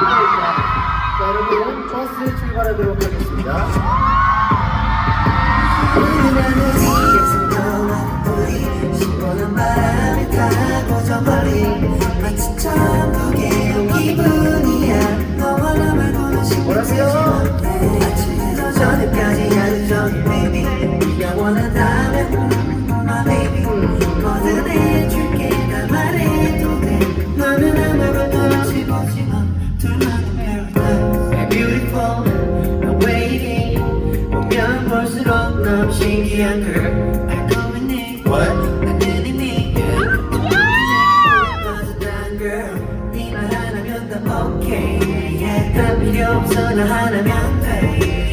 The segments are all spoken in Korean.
자, 여러분, 버스 출발하도록 하겠습니다. 시원한 바람에 신기한 girl 알고 있니? What? 나는 이미 빠졌단 girl 네말 하나면 다 okay. Yeah. 딴 필요 없어. 나 하나면 돼.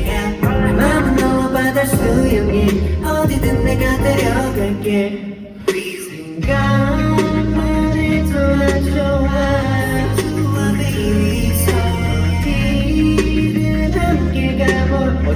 Yeah. 내 맘은 너와 바다 수영이 어디든 내가 데려갈게. 생각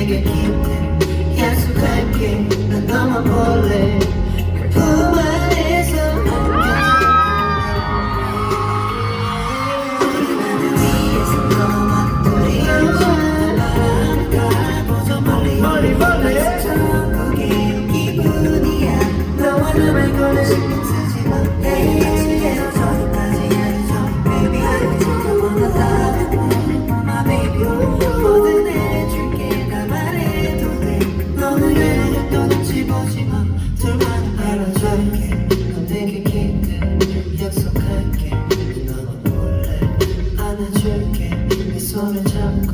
내게 곁에 약속할게 난 너만 볼래 품 안에서 위에서 너와 둘이 바람 타고 멀리 멀리, 멀리. 천국의 기분이야 너와 나만 거는 신경 약속